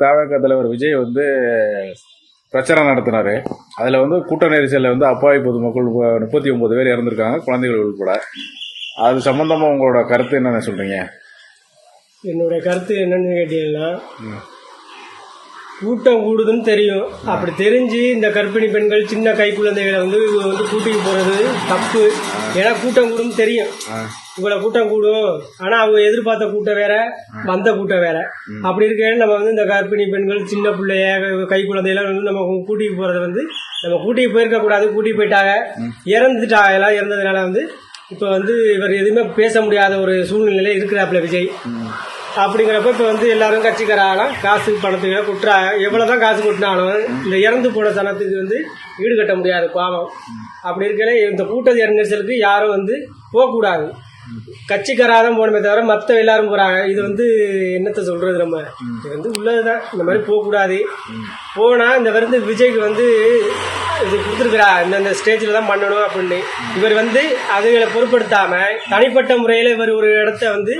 தவக தலைவர் விஜய் வந்து பிரச்சாரம் நடத்தினாரு. அதில் வந்து கூட்ட நெரிசலில் வந்து அப்பாவி பொதுமக்கள் முப்பத்தி ஒன்பது பேர் இறந்துருக்காங்க குழந்தைகள் உட்பட அது சம்பந்தமாக உங்களோட கருத்து என்னென்ன சொல்கிறீங்க என்னுடைய கருத்து என்னன்னு கேட்டீங்கன்னா கூட்டம் கூடுதுன்னு தெரியும். அப்படி தெரிஞ்சு இந்த கர்ப்பிணி பெண்கள் சின்ன கை குழந்தைகளை வந்து இவங்க வந்து கூட்டிட்டு போறது தப்பு. ஏன்னா கூட்டம் கூடும்னு தெரியும். இவ்வளவு கூட்டம் கூடும். ஆனா அவங்க எதிர்பார்த்த கூட்டம் வேற வந்த கூட்டம் வேற. அப்படி இருக்கையில நம்ம வந்து இந்த கர்ப்பிணி பெண்கள் சின்ன பிள்ளைய கை குழந்தையெல்லாம் வந்து நம்ம கூட்டிட்டு போறது வந்து நம்ம கூட்டிட்டு போயிருக்க கூடாது கூட்டிட்டு போயிட்டாங்க. இறந்துட்டாங்க எல்லாம் இறந்ததுனால வந்து இப்போ வந்து இவர் எதுவுமே பேச முடியாத ஒரு சூழ்நிலையில இருக்கிறாப்புல விஜய். அப்படிங்கிறப்ப இப்போ வந்து எல்லாரும் கட்சிக்காராலும் காசு பணத்துக்கு குற்றா எவ்வளோதான் காசு கொட்டினாலும் இந்த இறந்து போன சனத்துக்கு வந்து ஈடு கட்ட முடியாது பாவம். அப்படி இருக்கல இந்த கூட்டத்து நெரிசலுக்கு யாரும் வந்து போகக்கூடாது. கட்சிக்காராக தான் போகணுமே தவிர மற்ற எல்லாரும் போகிறாங்க இது வந்து என்னத்தை சொல்கிறது நம்ம? இது வந்து உள்ளதுதான். இந்த மாதிரி போகக்கூடாது. போனால் இந்த வந்து விஜய்க்கு வந்து இது கொடுத்துருக்குறா. இந்தந்த ஸ்டேஜில் தான் பண்ணணும் அப்படின்னு. இவர் வந்து அதுகளை பொருட்படுத்தாமல் தனிப்பட்ட முறையில் இவர் ஒரு இடத்த வந்து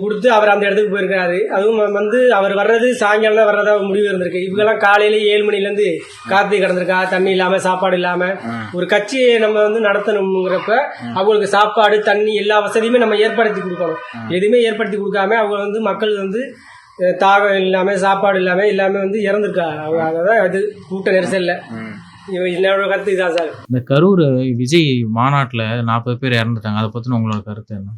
கொடுத்து அவர் அந்த இடத்துக்கு போயிருக்காரு அதுவும் வந்து அவர் வர்றது சாயங்காலம் தான் வர்றதா முடிவு இருந்திருக்கு. இவங்கெல்லாம் காலையில ஏழு மணிலேருந்து காத்து கிடந்திருக்கா தண்ணி இல்லாம சாப்பாடு இல்லாம. ஒரு கட்சியை நம்ம வந்து நடத்தணுங்கிறப்ப அவங்களுக்கு சாப்பாடு தண்ணி எல்லா வசதியுமே நம்ம ஏற்படுத்தி கொடுக்கணும். எதுவுமே ஏற்படுத்தி கொடுக்காம அவங்க வந்து மக்கள் வந்து தாகம் இல்லாம சாப்பாடு இல்லாம எல்லாமே வந்து இறந்துருக்கா. அவங்க அதான் அது கூட்ட நெரிசல்ல. இவ- என்னோட கருத்து இதான் சார். இந்த கரூர் விஜய் மாநாட்டில் நாற்பது பேர் இறந்துட்டாங்க. அதை பற்றின உங்களோட கருத்து என்ன?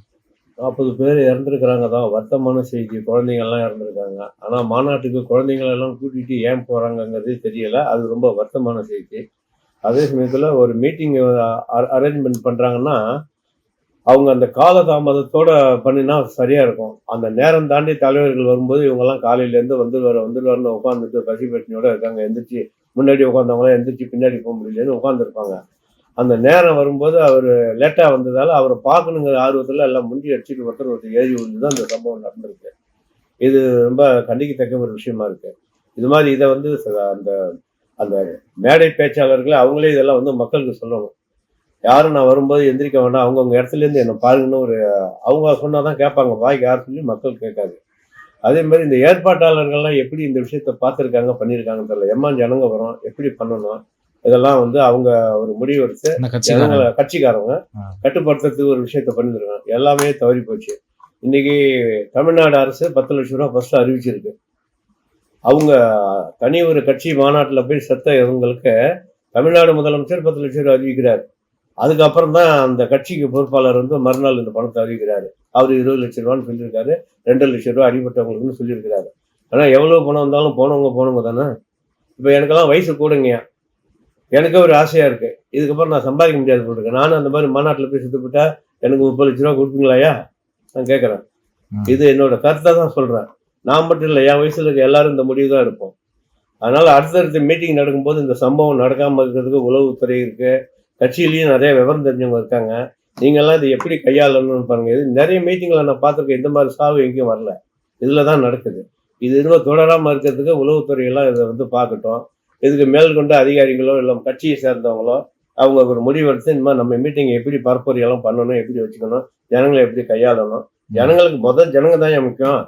நாற்பது பேர் இறந்துருக்குறாங்க தான். வருத்தமான செய்தி குழந்தைங்கள்லாம் இறந்துருக்காங்க. ஆனால் மாநாட்டுக்கு குழந்தைங்கள எல்லாம் ஏன் போகிறாங்கங்கிறது தெரியலை. அது ரொம்ப வருத்தமான செய்தி. அதே சமயத்தில் ஒரு மீட்டிங் அரேஞ்ச்மெண்ட் பண்ணுறாங்கன்னா அவங்க அந்த காலதாமதத்தோட பண்ணினா சரியாக இருக்கும். அந்த நேரம் தாண்டி தலைவர்கள் வரும்போது இவங்கெல்லாம் காலையிலேருந்து வந்துடுவார் வந்துடுவார்னு உட்காந்துட்டு பசி பட்டினியோட இருக்காங்க. எந்திரிச்சு முன்னாடி உட்காந்தவங்களாம் எந்திரிச்சு பின்னாடி போக முடியலன்னு உட்காந்துருப்பாங்க அந்த நேரம் வரும்போது அவர் லேட்டாக வந்ததால் அவரை பார்க்கணுங்கிற ஆர்வத்தில் எல்லாம் முண்டி அடிச்சுட்டு ஒருத்தர் ஒருத்தர் ஏறி விழுந்து தான் அந்த சம்பவம் நடந்திருக்கு. இது ரொம்ப கண்டிக்கத்தக்க ஒரு விஷயமா இருக்கு. இது மாதிரி இதை வந்து ச- அந்த அந்த மேடை பேச்சாளர்களை அவங்களே இதெல்லாம் வந்து மக்களுக்கு சொல்லணும். யாரும் நான் வரும்போது எந்திரிக்க வேண்டாம். அவங்கவுங்க இடத்துலேருந்து என்னை பாருங்கன்னு ஒரு அவங்க சொன்னால் தான் கேட்பாங்க. வாய்க்கு யார் சொல்லி மக்கள் கேட்காது. அதே மாதிரி இந்த ஏற்பாட்டாளர்கள்லாம் எப்படி இந்த விஷயத்த பார்த்துருக்காங்க பண்ணியிருக்காங்கன்னு தெரியல. எம்மா ஜனங்க வரும். எப்படி பண்ணணும்? இதெல்லாம் வந்து அவங்க ஒரு முடிவு எடுத்து ஜனங்களை ஆ. கட்டுப்படுத்துறதுக்கு ஒரு விஷயத்த பண்ணிருக்காங்க. எல்லாமே தவறி போச்சு. இன்னைக்கு தமிழ்நாடு அரசு பத்து லட்சம் ரூபா ஃபர்ஸ்ட் அறிவிச்சிருக்கு. அவங்க தனி ஒரு கட்சி மாநாட்டில் போய் செத்த இவங்களுக்கு தமிழ்நாடு முதலமைச்சர் பத்து லட்சம் ரூபா அறிவிக்கிறார். அதுக்கப்புறம் தான் அந்த கட்சிக்கு பொறுப்பாளர் வந்து மறுநாள் இந்த பணத்தை அறிவிக்கிறாரு. அவர் இருபது லட்சம் ரூபான்னு சொல்லியிருக்காரு. ரெண்டு லட்சம் ரூபா அடிபட்டவங்களுக்குன்னு சொல்லியிருக்கிறாரு. ஆனால் எவ்வளோ பணம் வந்தாலும் போனவங்க போனவங்க தானே? இப்போ எனக்கெல்லாம் வயசு கூடுங்கய்யா. எனக்கு ஒரு ஆசையா இருக்கு. இதுக்கப்புறம் நான் சம்பாதிக்க முடியாது போட்டுருக்கேன் நானும் அந்த மாதிரி மாநாட்டில் போய் சுத்தப்பட்டா எனக்கு முப்பது லட்ச ரூபா கொடுப்பீங்களாயா நான் கேட்குறேன். இது என்னோட கருத்தை தான் சொல்றேன். நான் மட்டும் இல்லை என் வயசுல இருக்க எல்லாரும் இந்த முடிவு தான் எடுப்போம். அதனால அடுத்தடுத்த மீட்டிங் நடக்கும்போது இந்த சம்பவம் நடக்காம இருக்கிறதுக்கு உளவுத்துறை இருக்கு. கட்சியிலயும் நிறைய விவரம் தெரிஞ்சவங்க இருக்காங்க. நீங்கெல்லாம் இது எப்படி கையாளணும்னு பாருங்க. இது நிறைய மீட்டிங்ல நான் பார்த்துருக்கேன். இந்த மாதிரி சாவு எங்கேயும் வரல. இதுல தான் நடக்குது. இது இன்னும் தொடராம இருக்கிறதுக்கு உளவுத்துறை எல்லாம் இதை வந்து பார்க்கட்டும். இதுக்கு மேற்கொண்ட அதிகாரிகளோ இல்லை கட்சியை சேர்ந்தவங்களோ அவங்க ஒரு முடிவெடுத்து இந்த மாதிரி நம்ம மீட்டிங் எப்படி பரப்புரையெல்லாம் பண்ணணும் எப்படி வச்சுக்கணும் ஜனங்களை எப்படி கையாளணும்? ஜனங்களுக்கு முதல் ஜனங்க தான் ஏன் முக்கியம்.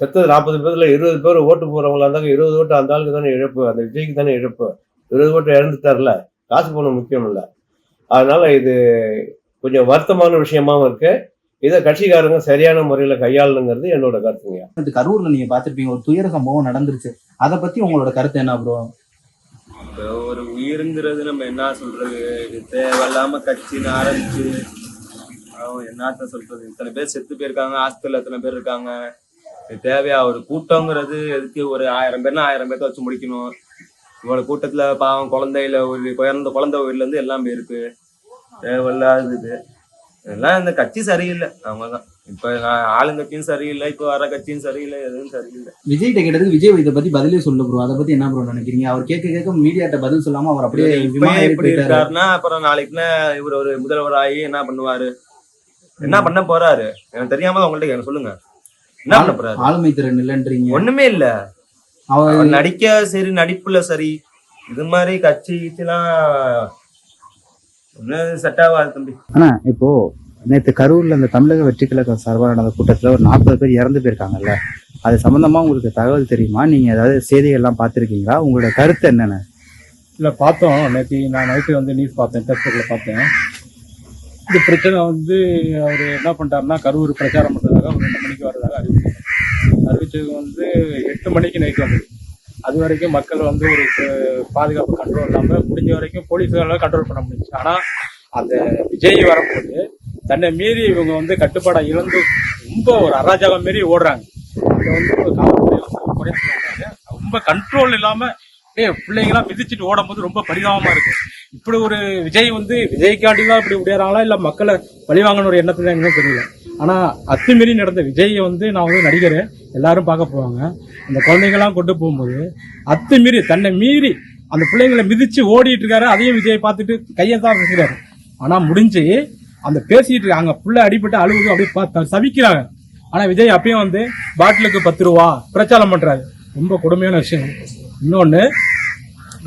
செத்தது நாற்பது பேர்ல இருபது பேர் ஓட்டு போறவங்களா இருந்தாங்க இருபது ஓட்டு அந்த ஆளுக்கு தானே இழப்பு அந்த விஜய்க்கு தானே இழப்பு. இருபது ஓட்டு இழந்துட்டார்ல காசு போன முக்கியம் இல்லை. அதனால இது கொஞ்சம் வருத்தமான விஷயமாவும் இருக்கு. இதை கட்சிக்காரங்க சரியான முறையில கையாளணுங்கிறது என்னோட கருத்துங்க. கரூர்ல நீங்க பாத்திருப்பீங்க ஒரு துயர சம்பவம் நடந்துருச்சு. அதை பத்தி உங்களோட கருத்து என்ன ப்ரோ? இப்போ ஒரு உயிருங்கிறது நம்ம என்ன சொல்றது? இது தேவையில்லாம கட்சின்னு ஆரம்பிச்சு அவன் என்னத்த சொல்றது? இத்தனை பேர் செத்து போயிருக்காங்க ஹாஸ்பிட்டல் எத்தனை பேர் இருக்காங்க. இது தேவையா? ஒரு கூட்டங்கிறது எதுக்கு? ஒரு ஆயிரம் பேர்னா ஆயிரம் பேர்த்த வச்சு முடிக்கணும். இவ்வளவு கூட்டத்துல பாவம் குழந்தையில ஒரு குழந்த குழந்தை உயிர்ல இருந்து எல்லாம் போயிருக்கு தேவையில்லாதது. இது இந்த கட்சி சரியில்லை. அவங்கதான். இப்ப நான் ஆளுங்கட்சியும் சரியில்லை இப்ப வர கட்சியும் சரியில்லை எதுவும் சரியில்லை. விஜய் கேட்டதுக்கு விஜய் இதை பத்தி பதிலே சொல்லு ப்ரோ அதை பத்தி என்ன ப்ரோ நினைக்கிறீங்க? அவர் கேட்க கேட்க மீடியாட்ட பதில் சொல்லாம அவர் அப்படியே போயிட்டாரு. இருக்காருன்னா அப்புறம் நாளைக்குன்னா இவர் ஒரு முதல்வர் ஆகி என்ன பண்ணுவாரு? என்ன பண்ண போறாரு? எனக்கு தெரியாம உங்கள்ட்ட எனக்கு சொல்லுங்க. என்ன பண்ண போறாரு? ஆளுமை திறன் இல்லைன்றீங்க. ஒண்ணுமே இல்ல. அவர் நடிக்க சரி நடிப்புல சரி இது மாதிரி கட்சி ஒன்னும் செட் ஆகாது தம்பி? ஆனா இப்போ நேற்று கரூரில் அந்த தமிழக வெற்றி கழகம் சார்பாக நடந்த கூட்டத்தில் ஒரு நாற்பது பேர் இறந்து போயிருக்காங்கல்ல. அது சம்மந்தமாக உங்களுக்கு தகவல் தெரியுமா? நீங்கள் ஏதாவது செய்திகள்லாம் பார்த்துருக்கீங்களா? உங்களோட கருத்து என்னென்ன? இல்லை பார்த்தோம். நேற்று நான் நைட்டு வந்து நியூஸ் பார்த்தேன் பேஸ்புக்கில் பார்த்தேன். இந்த பிரச்சனை வந்து அவர் என்ன பண்ணிட்டாருன்னா கரூர் பிரச்சாரம் பண்ணுறதாக ஒரு ரெண்டு மணிக்கு வர்றதாக அறிவிச்சார் அறிவிச்சது வந்து எட்டு மணிக்கு நைட் வந்தது அது வரைக்கும் மக்கள் வந்து ஒரு பாதுகாப்பு கண்ட்ரோல் இல்லாமல் முடிஞ்ச வரைக்கும் போலீஸால கண்ட்ரோல் பண்ண முடிஞ்சுச்சு. ஆனால் அந்த விஜய் வரும்போது தன்னை மீறி இவங்க வந்து கட்டுப்பாடை இழந்து ரொம்ப ஒரு அராஜகம் மாரி ஓடுறாங்க. இதை வந்து காவல்துறை ரொம்ப கண்ட்ரோல் இல்லாமல் அப்படியே பிள்ளைங்களாம் மிதிச்சிட்டு ஓடும்போது ரொம்ப பரிதாபமா இருக்கு. இப்படி ஒரு விஜய் வந்து விஜய்க்காண்டி தான் இப்படி உடையறாங்களா? இல்ல மக்களை பழிவாங்கன்னு ஒரு எண்ணத்துல எங்களுக்கு தெரியல. ஆனா அத்துமீறி நடந்த விஜயை வந்து நான் வந்து நடிகர் எல்லாரும் பார்க்க போவாங்க. அந்த குழந்தைங்களாம் கொண்டு போகும்போது அத்துமீறி தன்னை மீறி அந்த பிள்ளைங்களை மிதிச்சு ஓடிட்டு இருக்காரு. அதையும் விஜய் பார்த்துட்டு கையை தான் பேசுறாரு ஆனா முடிஞ்சு அந்த பேசிட்டு இருக்காங்க புள்ள அடிபட்டு அழுகுது அப்படியே சவிக்கிறாங்க. ஆனா விஜய் அப்பயும் வந்து பாட்டிலுக்கு பத்து ரூபா பிரச்சாரம் பண்றாரு. ரொம்ப கொடுமையான விஷயம். இன்னொன்னு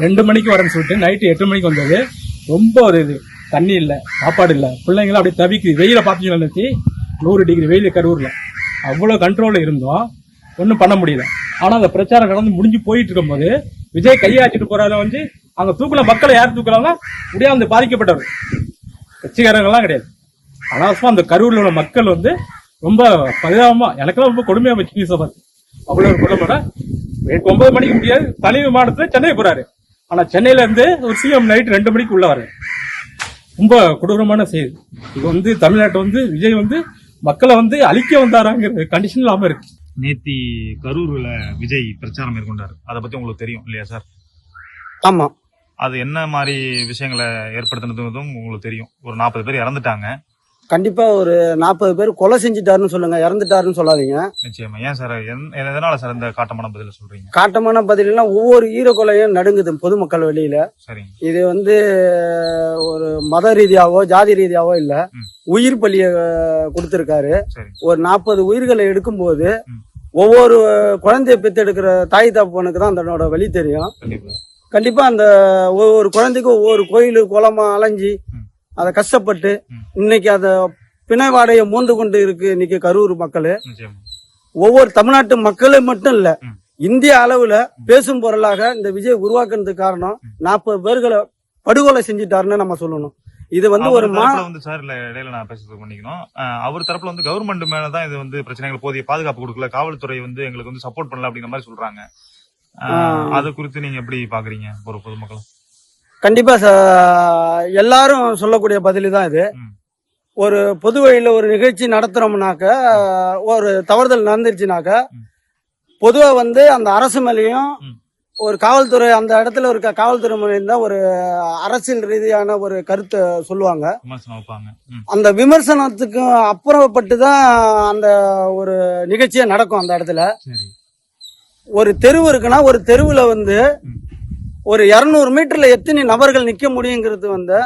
ரெண்டு மணிக்கு வரேன்னு சொல்லிட்டு நைட்டு எட்டு மணிக்கு வந்தது. ரொம்ப ஒரு இது. தண்ணி இல்லை சாப்பாடு இல்லை. பிள்ளைங்களாம் அப்படியே தவிக்குது. வெயில பார்த்தீங்கன்னா நிறுத்தி நூறு டிகிரி வெயில் கரூரில். அவ்வளோ கண்ட்ரோலில் இருந்தோம். ஒன்றும் பண்ண முடியல. ஆனால் அந்த பிரச்சாரம் நடந்து முடிஞ்சு போயிட்டு இருக்கும்போது விஜய் கையாச்சிட்டு போறத வந்து அங்கே தூக்கல மக்களை யார் தூக்கலாமோ அப்படியே அந்த பாதிக்கப்பட்டவர். கட்சிக்காரங்கெல்லாம் கிடையாது. அனாவசமா அந்த கரூர்ல உள்ள மக்கள் வந்து ரொம்ப பரிதாபமா எனக்கெல்லாம் ரொம்ப கொடுமையா போச்சு நியூஸை பார்த்து அவ்வளோ ஒரு கொல்லப்பட ஒன்பது மணிக்கு முடியாது தனி விமானத்துல சென்னை போறாரு. ஆனா சென்னையில இருந்து ஒரு சிஎம் நைட் ரெண்டு மணிக்கு உள்ள வர்றாரு. ரொம்ப கொடூரமான செய்தி இது வந்து தமிழ்நாட்டை வந்து விஜய் வந்து மக்களை வந்து அழிக்க வந்தாராங்கிற கண்டிஷன் இல்லாம இருக்கு. நேத்தி கரூர்ல விஜய் பிரச்சாரம் மேற்கொண்டாரு. அதை பத்தி உங்களுக்கு தெரியும் இல்லையா சார்? ஆமா. அது என்ன மாதிரி விஷயங்களை ஏற்படுத்தினதும் உங்களுக்கு தெரியும். ஒரு நாற்பது பேர் இறந்துட்டாங்க. கண்டிப்பா ஒரு நாற்பது பேர் கொலை செஞ்சுட்டாருன்னு சொல்லுங்க. இறந்துட்டாருன்னு சொல்லாதீங்க. நிச்சயமா. ஏன் சார்? எதனால சார் இந்த காட்டமான பதில சொல்றீங்க? காட்டமான பதிலாம் ஒவ்வொரு ஈர கொலையும் நடுங்குது பொதுமக்கள் வெளியில. இது வந்து ஒரு மத ரீதியாவோ ஜாதி ரீதியாவோ இல்ல. உயிர் பலிய கொடுத்திருக்காரு. ஒரு நாற்பது உயிர்களை எடுக்கும்போது ம். ஒவ்வொரு குழந்தைய பெத்தெடுக்கிற தாய் தப்பனுக்கு தான் அதனோட வழி தெரியும். கண்டிப்பா அந்த ஒவ்வொரு குழந்தைக்கும் ஒவ்வொரு கோயில் குளமா அலைஞ்சி. அதை கஷ்டப்பட்டு. இன்னைக்கு அந்த பிணை வாடையை மோந்து கொண்டு இருக்கு இன்னைக்கு கரூர் மக்கள் ஒவ்வொரு தமிழ்நாட்டு மக்களே மட்டும் இல்ல. இந்திய அளவுல பேசும் பொருளாக இந்த விஜய் உருவாக்குறதுக்கு காரணம் நாற்பது பேர்களை படுகொலை செஞ்சிட்டாருன்னு நம்ம சொல்லணும் இது வந்து ஒரு வந்து சார் இல்ல இடையில நான் பேசுறது பண்ணிக்கணும் அவர் தரப்புல வந்து கவர்மெண்ட் மேலதான் இது வந்து பிரச்சனைகள் போதிய பாதுகாப்பு கொடுக்கல காவல்துறை வந்து எங்களுக்கு வந்து சப்போர்ட் பண்ணல அப்படிங்கிற மாதிரி சொல்றாங்க. அது குறித்து நீங்க எப்படி பாக்குறீங்க? ஒரு பொதுமக்கள் கண்டிப்பா எல்லாரும் சொல்லக்கூடிய பதில் தான் இது. ஒரு பொது வழியில ஒரு நிகழ்ச்சி நடத்துறோம்னாக்க ஒரு தவறுதல் நடந்துருச்சுனாக்க. பொதுவா வந்து அந்த அரசு மேலேயும். ஒரு காவல்துறை அந்த இடத்துல இருக்க காவல்துறை மேலேயும் தான் ஒரு அரசியல் ரீதியான ஒரு கருத்தை சொல்லுவாங்க. அந்த விமர்சனத்துக்கு அப்புறப்பட்டு தான் அந்த ஒரு நிகழ்ச்சியே நடக்கும் அந்த இடத்துல. ஒரு தெருவு இருக்குன்னா ஒரு தெருவுல வந்து. ஒரு இருநூறு மீட்டர்ல எத்தனை நபர்கள் நிக்க முடியுங்கிறது வந்து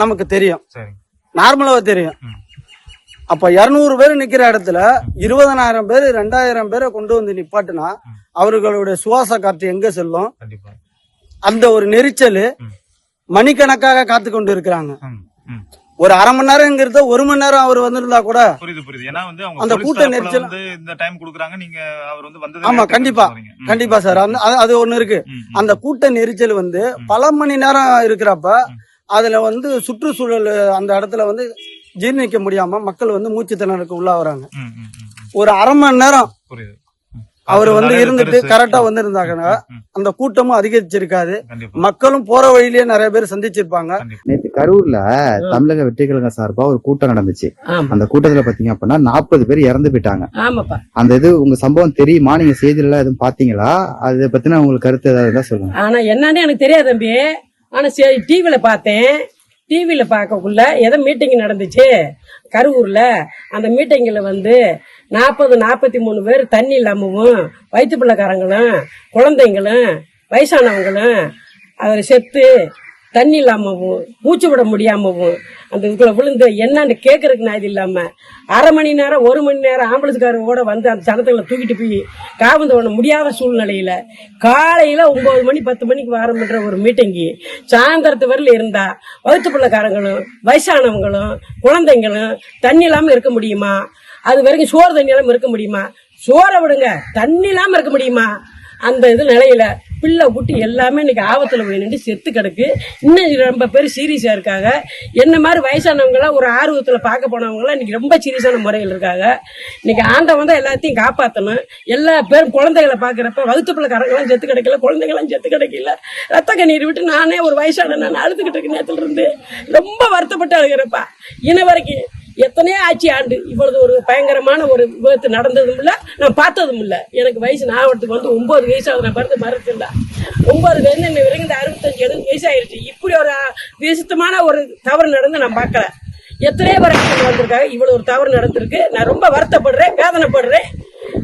நமக்கு தெரியும் சரி நார்மலாவே தெரியும். அப்ப இருநூறு பேர் நிக்கிற இடத்துல இருபதனாயிரம் பேர் ரெண்டாயிரம் பேரை கொண்டு வந்து நிப்பாட்டுனா. அவர்களுடைய சுவாச காற்று எங்க செல்லும் அந்த ஒரு நெரிச்சல். மணிக்கணக்காக காத்து கொண்டு இருக்கிறாங்க. ஒரு அரை மணி நேரங்கிறத ஒரு மணி நேரம் அவர் வந்திருந்தா கூட புரியுது புரியுது ஏன்னா வந்து அந்த கூட்ட நெரிச்சல் வந்து இந்த டைம் கொடுக்குறாங்க நீங்க அவர் வந்து வந்தது ஆமா, கண்டிப்பா. கண்டிப்பா சார் அந்த அது- ஒண்ணு இருக்கு. அந்த கூட்ட நெரிச்சல் வந்து. பல மணி நேரம் இருக்கிறப்ப. அதுல வந்து சுற்றுச்சூழல் அந்த இடத்துல வந்து ஜீர்ணிக்க முடியாம மக்கள் வந்து மூச்சு திணறலுக்கு உள்ளாகுறாங்க. ஒரு அரை மணி நேரம் புரியுது. அவர் வந்து இருந்துட்டு. கரெக்டா ம், ம். அந்த கூட்டமும் அதிகரிச்சிருக்காது. மக்களும் போற வழியிலேயே நிறைய பேர் சந்திச்சிருப்பாங்க. நேற்று கரூர்ல தமிழக வெற்றி கழக சார்பா ஒரு கூட்டம் நடந்துச்சு. அந்த கூட்டத்துல பாத்தீங்க அப்படின்னா நாற்பது பேர் இறந்து போயிட்டாங்க. ஆமாப்பா. அந்த இது உங்க சம்பவம் தெரியுமா? நீங்க செய்தியில எதுவும் பாத்தீங்களா? அதை பத்தின உங்களுக்கு கருத்து ஏதாவது இருந்தா சொல்லுங்க. ஆனா என்னன்னு எனக்கு தெரியாது தம்பி. ஆனா சரி டிவில பார்த்தேன். டிவியில் பார்க்கக்குள்ள ஏதோ மீட்டிங் நடந்துச்சு. கரூரில். அந்த மீட்டிங்கில் வந்து நாற்பது நாற்பத்தி மூணு பேர் தண்ணி இல்லாமவும் வயிற்று பிள்ளைக்காரங்களும் குழந்தைங்களும் வயசானவங்களும் அதை செத்து தண்ணி இல்லாமவும் மூச்சு விட முடியாமவும் அந்த இதுக்குள்ள விழுந்து என்னன்னு கேட்கறதுக்கு நான் இது இல்லாம அரை மணி நேரம் ஒரு மணி நேரம் ஆம்புலன்ஸ்காரங்க வந்து அந்த சனத்துங்களை தூக்கிட்டு போய் காவந்து ஒண்ணு முடியாத சூழ்நிலையில காலையில ஒன்பது மணி பத்து மணிக்கு ஆரம்பிக்கிற ஒரு மீட்டிங்கு சாயந்தரத்து வரல இருந்தா வகுத்து பிள்ளைக்காரங்களும் வயசானவங்களும் குழந்தைங்களும் தண்ணி இல்லாம இருக்க முடியுமா? அது வரைக்கும் சோறு தண்ணி இல்லாம இருக்க முடியுமா? சோறை விடுங்க தண்ணி இல்லாம இருக்க முடியுமா? அந்த இது நிலையில பிள்ளை குட்டி எல்லாமே இன்னைக்கு ஆபத்தில் போய் நின்று செத்து கிடக்கு. இன்னும் ரொம்ப பேர் சீரியஸாக இருக்காங்க. என்ன மாதிரி வயசானவங்களாம் ஒரு ஆர்வத்தில் பார்க்க போனவங்களாம் இன்னைக்கு ரொம்ப சீரியஸான முறையில் இருக்காங்க. இன்னைக்கு ஆண்டவன் தான் எல்லாத்தையும் காப்பாற்றணும் எல்லா பேரும் குழந்தைகளை பார்க்குறப்ப வகுத்து பிள்ளை கரங்கெல்லாம் செத்து கிடைக்கல குழந்தைங்களாம் செத்து கிடைக்கல. ரத்த கண்ணீர் விட்டு நானே ஒரு வயசான நான் அழுதுகிட்டு இருக்க நேரத்துல இருந்து ரொம்ப வருத்தப்பட்டு அழுகிறப்பா. இன்ன வரைக்கும் எத்தனையோ ஆட்சி ஆண்டு இவ்வளவு ஒரு பயங்கரமான ஒரு விபத்து நடந்ததும் இல்லை. நான் பார்த்ததும் இல்லை. எனக்கு வயசு நாகத்துக்கு வந்து ஒன்பது வயசு ஆகுது. நான் பிறந்து மறக்கல ஒன்பது வயசு என்ன விரைந்த அறுபத்தஞ்சு எழுபது வயசு ஆயிடுச்சு இப்படி ஒரு விசித்தமான ஒரு தவறு நடந்து நான் பார்க்கல. எத்தனையோ பேர் accident வந்திருக்காங்க. இவ்வளவு ஒரு தவறு நடந்திருக்கு. நான் ரொம்ப வருத்தப்படுறேன் வேதனைப்படுறேன்.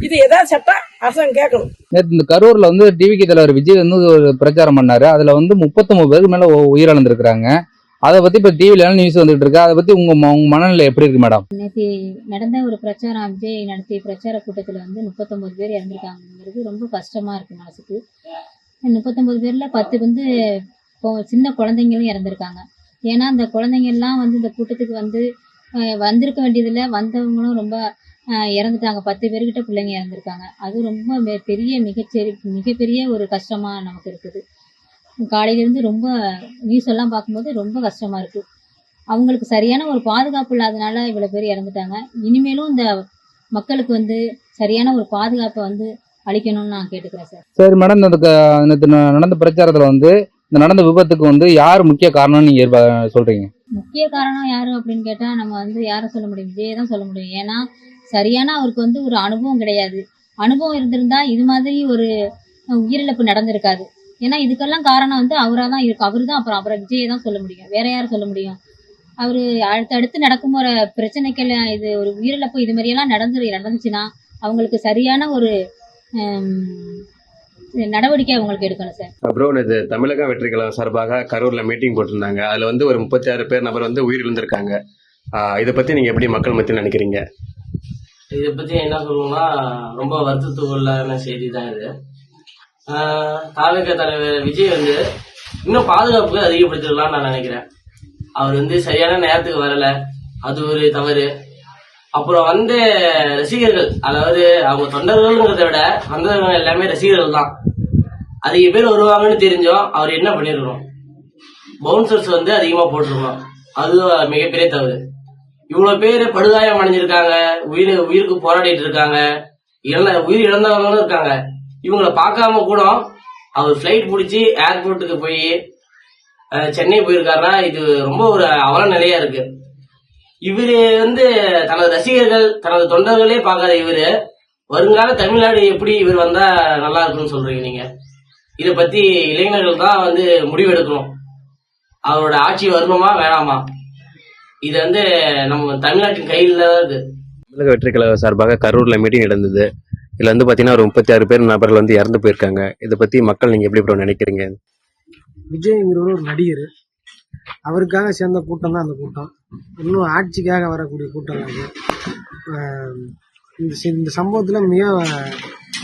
இது ஏதாவது சட்டம் அரசாங்கம் கேட்கணும். நேற்று இந்த கரூர்ல வந்து டிவிகே தலைவர் விஜய் வந்து ஒரு பிரச்சாரம் பண்ணாரு. அதுல வந்து முப்பத்தொன்பது பேருக்கு மேல உயிரிழந்திருக்கிறாங்க. அதை பத்தி இப்ப டிவில நியூஸ் வந்துட்டு இருக்கு? அதை பத்தி உங்க உங்க மனநிலை எப்படி இருக்கு மேடம் நேற்று நடந்த ஒரு பிரச்சாரம் விஜய் நடத்திய பிரச்சார கூட்டத்தில் வந்து முப்பத்தொன்பது பேர் இறந்துருக்காங்கிறது ரொம்ப கஷ்டமா இருக்கு மனசுக்கு. முப்பத்தொன்பது பேர்ல பத்து வந்து இப்போ சின்ன குழந்தைங்களும் இறந்துருக்காங்க. ஏன்னா அந்த குழந்தைங்கள்லாம் வந்து இந்த கூட்டத்துக்கு வந்து வந்திருக்க வேண்டியதுல வந்தவங்களும் ரொம்ப இறந்துட்டாங்க. பத்து பேர்கிட்ட பிள்ளைங்க இறந்துருக்காங்க. அது ரொம்ப பெரிய மிகச்சரி மிகப்பெரிய ஒரு கஷ்டமா நமக்கு இருக்குது. காலையிலேருந்து ரொம்ப நியூஸ் எல்லாம் பார்க்கும்போது ரொம்ப கஷ்டமா இருக்கு. அவங்களுக்கு சரியான ஒரு பாதுகாப்பு இல்லாதனால இவ்வளவு பேர் இறந்துட்டாங்க. இனிமேலும் இந்த மக்களுக்கு வந்து சரியான ஒரு பாதுகாப்பை வந்து அளிக்கணும்னு நான் கேட்டுக்கிறேன் சார். சரி மேடம் இந்த நடந்த பிரச்சாரத்துல வந்து இந்த நடந்த விபத்துக்கு வந்து யார் முக்கிய காரணம்னு நீங்க சொல்றீங்க? முக்கிய காரணம் யாரு அப்படின்னு கேட்டா நம்ம வந்து யாரை சொல்ல முடியும்? விஜயை தான் சொல்ல முடியும். ஏன்னா சரியான அவருக்கு வந்து ஒரு அனுபவம் கிடையாது. அனுபவம் இருந்திருந்தா இது மாதிரி ஒரு உயிரிழப்பு நடந்திருக்காது. ஏன்னா இதுக்கெல்லாம் காரணம் வந்து அவராக தான் இருக்கு. அவரு தான் அப்புறம் அவரை விஜயை தான் சொல்ல முடியும். வேற யார் சொல்ல முடியும்? அவரு அடுத்தடுத்து நடக்கும் ஒரு பிரச்சனைக்கெல்லாம் இது ஒரு உயிரிழப்பு இது மாதிரியெல்லாம் நடந்து நடந்துச்சுன்னா அவங்களுக்கு சரியான ஒரு ஹம், நடவடிக்கை அவங்களுக்கு எடுக்கணும் சார். அப்புறம் இது தமிழக வெற்றி கழகம் சார்பாக கரூர்ல மீட்டிங் போட்டிருந்தாங்க. அதுல வந்து ஒரு முப்பத்தி ஆறு பேர் நபர் வந்து உயிரிழந்திருக்காங்க. ஆஹ் இதை பத்தி நீங்க எப்படி மக்கள் மத்தியில் நினைக்கிறீங்க? இதை பத்தி என்ன சொல்லுவோம்னா ரொம்ப வருத்தத்துக்குள்ளான செய்தி தான் இது. தாலுகா தலைவர் விஜய் வந்து இன்னும் பாதுகாப்பு அதிகப்படுத்திடலாம்னு நான் நினைக்கிறேன். அவர் வந்து சரியான நேரத்துக்கு வரல. அது ஒரு தவறு. அப்புறம் வந்து ரசிகர்கள் அதாவது அவங்க தொண்டர்கள்ங்கிறத விட வந்தவங்க எல்லாமே ரசிகர்கள் தான். அதிக பேர் வருவாங்கன்னு தெரிஞ்சோம். அவர் என்ன பண்ணிருக்கணும்? பவுன்சர்ஸ் வந்து அதிகமா போட்டிருக்கணும். அது மிகப்பெரிய தவறு. இவ்வளவு பேர் படுகாயம் அடைஞ்சிருக்காங்க. உயிர் உயிருக்கு போராடிட்டு இருக்காங்க. இழந்த உயிர் இழந்தவங்களும் இருக்காங்க. இவங்களை பார்க்காம கூட அவர் ஃப்ளைட் பிடிச்சி ஏர்போர்ட்டுக்கு போய் சென்னை போயிருக்காருன்னா இது ரொம்ப ஒரு அவல நிலையா இருக்கு. இவரு வந்து தனது ரசிகர்கள் தனது தொண்டர்களே பார்க்காத இவரு வருங்கால தமிழ்நாடு எப்படி இவர் வந்தா நல்லா இருக்கும்னு சொல்றீங்க நீங்க? இதை பத்தி இளைஞர்கள் தான் வந்து முடிவெடுக்கணும். அவரோட ஆட்சி வருமா வேணாமா? இது வந்து நம்ம தமிழ்நாட்டின் கையில் தான் இருக்கு. தமிழக வெற்றி கழகம் சார்பாக கரூர்ல மீட்டிங் நடந்தது. இதில் வந்து பார்த்தீங்கன்னா ஒரு முப்பத்தி ஆறு பேர் நபர்கள் வந்து இறந்து போயிருக்காங்க. இதை பற்றி மக்கள் நீங்கள் எப்படி ப்ரோ நினைக்கிறீங்க? விஜய்ங்கிறவர் ஒரு நடிகர். அவருக்காக சேர்ந்த கூட்டம் தான் அந்த கூட்டம். இன்னும் ஆட்சிக்காக வரக்கூடிய கூட்டம் அது. இந்த இந்த சம்பவத்தில் மிக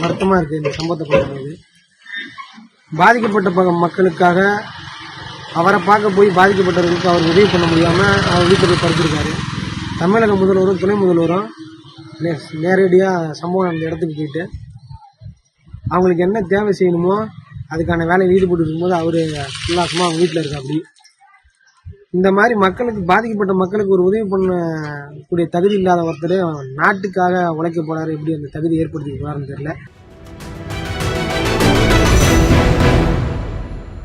வருத்தமாக இருக்குது இந்த சம்பவத்தை பார்க்கும்போது. பாதிக்கப்பட்ட மக்களுக்காக அவரை பார்க்க போய் பாதிக்கப்பட்டவர்களுக்கு அவர் உதவி பண்ண முடியாமல் அவர் வீட்டில் போய் படுத்திருக்காரு தமிழக முதல்வரும் துணை முதல்வரும் நே நேரடியாக சம்பவம் அந்த இடத்துக்கு போயிட்டு அவங்களுக்கு என்ன தேவை செய்யணுமோ அதுக்கான வேலையில் ஈடுபட்டு இருக்கும்போது அவர் உல்லாசமாக அவங்க வீட்டில் இருக்கா அப்படி இந்த மாதிரி மக்களுக்கு பாதிக்கப்பட்ட மக்களுக்கு ஒரு உதவி பண்ணக்கூடிய தகுதி இல்லாத ஒருத்தர் நாட்டுக்காக உழைக்க போகிறாரு எப்படி அந்த தகுதி ஏற்படுத்திக்க போகிறாருன்னு தெரியல.